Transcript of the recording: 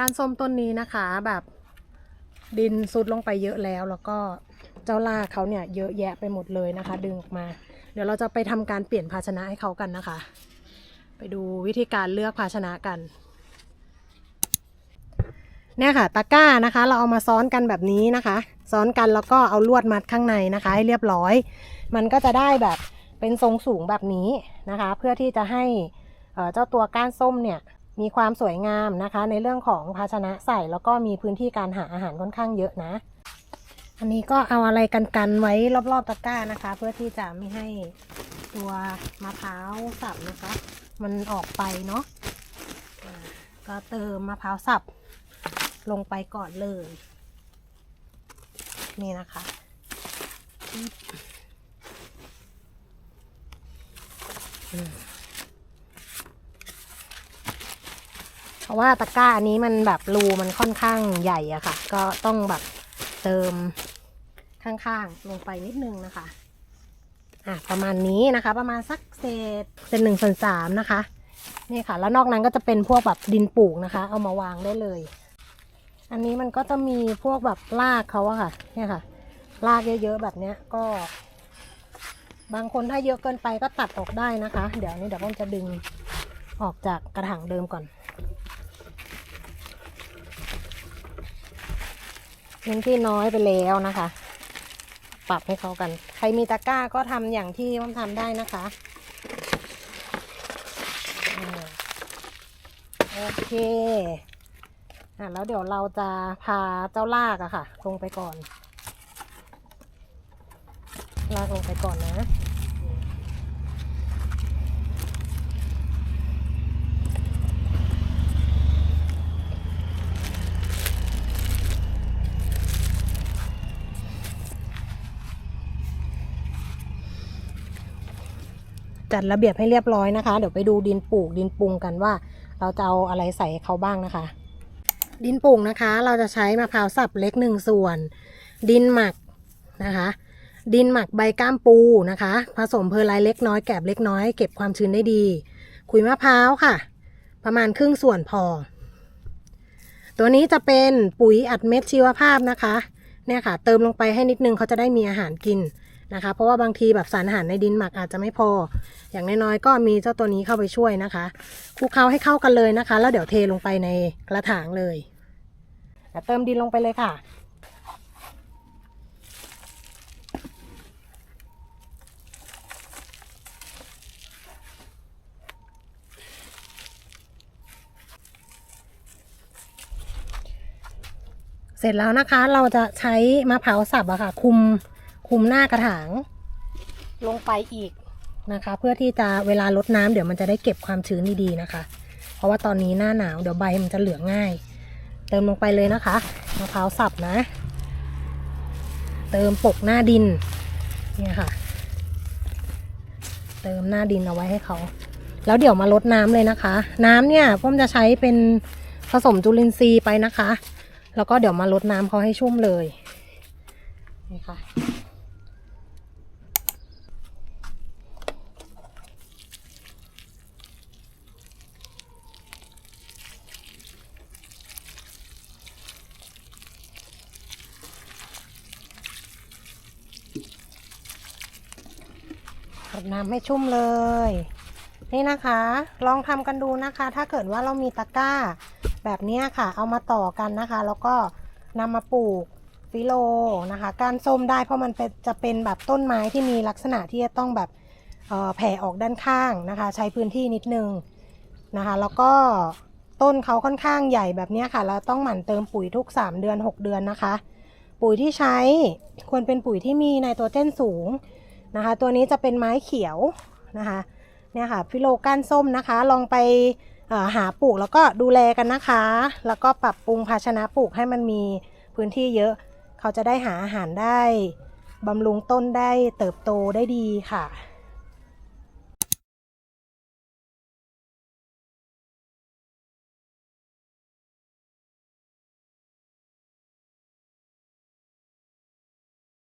การส้มต้นนี้นะคะ แบบดินซุดลงไปเยอะแล้ว แล้วก็เจ้าลาเขาเนี่ยเยอะแยะไปหมดเลยนะคะ ดึงออกมา เดี๋ยวเราจะไปทำการเปลี่ยนภาชนะให้เขากันนะคะ ไปดูวิธีการเลือกภาชนะกันเนี่ยค่ะตะกร้านะคะ เราเอามาซ้อนกันแบบนี้นะคะ ซ้อนกันแล้วก็เอาลวดมัดข้างในนะคะ ให้เรียบร้อย มันก็จะได้แบบเป็นทรงสูงแบบนี้นะคะ เพื่อที่จะให้เจ้าตัวก้านส้มเนี่ย มีความสวยงามนะคะ ในเรื่องของภาชนะใส่แล้วก็มีพื้นที่การหาอาหารค่อนข้างเยอะนะ อันนี้ก็เอาอะไรกันกันๆไว้รอบๆตะกร้านะคะ เพื่อที่จะไม่ให้ตัวมะพร้าวสับนะคะ มันออกไปเนาะก็เติมมะพร้าวสับลงไปก่อนเลย นี่นะคะอืมเพ ราะว่าตะกร้าอันนี้มันแบบรูมันค่อนข้างใหญ่อะค่ะ ก็ต้องแบบเติมข้างๆลงไปนิดนึงนะคะอะประมาณนี้นะคะ ประมาณสักเศษเศษหนึ่งส่วนสามนะคะนี่ค่ะ แล้วนอกนั้นก็จะเป็นพวกแบบดินปลูกนะคะ เอามาวางได้เลย อันนี้มันก็จะมีพวกแบบรากเขาอะค่ะเนี่ยค่ะรากเยอะๆแบบเนี้ยก็ บางคนถ้าเยอะเกินไปก็ตัดออกได้นะคะ เดี๋ยวนี้เดี๋ยวผมจะดึงออกจากกระถางเดิมก่อน พื้นที่น้อยไปแล้วนะคะ ปรับให้เขากัน ใครมีตะกร้าก็ทำอย่างที่ผมทำได้นะคะโอเคอะแล้วเดี๋ยวเราจะพาเจ้าลากอะค่ะ ลงไปก่อน ลากลงไปก่อนนะ จัดระเบียบให้เรียบร้อยนะคะ เดี๋ยวไปดูดินปลูกดินปรุงกันว่า เราจะเอาอะไรใส่เขาบ้างนะคะ ดินปลูกนะคะ เราจะใช้มะพร้าวสับเล็กหนึ่งส่วน ดินหมักนะคะ ดินหมักใบก้ามปูนะคะ ผสมเพอร์ไลเล็กน้อยแกบเล็กน้อยเก็บความชื้นได้ดี ขุยมะพร้าวค่ะ ประมาณครึ่งส่วนพอ ตัวนี้จะเป็นปุ๋ยอัดเม็ดชีวภาพนะคะ เนี่ยค่ะ เติมลงไปให้นิดนึงเขาจะได้มีอาหารกิน นะคะ เพราะว่าบางทีแบบสารอาหารในดินหมักอาจจะไม่พอ อย่างน้อยๆก็มีเจ้าตัวนี้เข้าไปช่วยนะคะคลุกเคล้าให้เข้ากันเลยนะคะ แล้วเดี๋ยวเทลงไปในกระถางเลยลเติมดินลงไปเลยค่ะเสร็จแล้วนะคะเราจะใช้มะพร้าวสับอะค่ะ คุม คุมหน้ากระถาง ลงไปอีกนะคะ เพื่อที่จะเวลาลดน้ำเดี๋ยวมันจะได้เก็บความชื้นดีๆนะคะ เพราะว่าตอนนี้หน้าหนาวเดี๋ยวใบมันจะเหลืองง่าย เติมลงไปเลยนะคะมะพร้าวสับนะ เติมปกหน้าดินเนี่ยค่ะ เติมหน้าดินเอาไว้ให้เขา แล้วเดี๋ยวมาลดน้ำเลยนะคะ น้ำเนี่ยพ่อมจะใช้เป็นผสมจุลินทรีย์ไปนะคะ แล้วก็เดี๋ยวมาลดน้ำเขาให้ชุ่มเลยนี่ค่ะ ดน้ำให้ชุ่มเลย นี่นะคะ ลองทำกันดูนะคะ ถ้าเกิดว่าเรามีตะกร้า แบบนี้ค่ะ เอามาต่อกันนะคะ แล้วก็นำมาปลูกฟิโลนะคะ กานส้มได้เพราะมันเป็นจะเป็นแบบต้นไม้ที่มีลักษณะที่จะต้องแบบแผ่ออกด้านข้างนะคะ ใช้พื้นที่นิดนึงนะคะ แล้วก็ต้นเขาค่อนข้างใหญ่แบบนี้ค่ะ เราต้องหมั่นเติมปุ๋ยทุก 3 เดือน 6 เดือนนะคะ ปุ๋ยที่ใช้ควรเป็นปุ๋ยที่มีไนโตรเจนสูง นะคะ ตัวนี้จะเป็นไม้เขียวนะคะเนี่ยค่ะฟิโลก้านส้มนะคะ ลองไปหาปลูกแล้วก็ดูแลกันนะคะ แล้วก็ปรับปรุงภาชนะปลูกให้มันมีพื้นที่เยอะ เขาจะได้หาอาหารได้บำรุงต้นได้เติบโตได้ดีค่ะ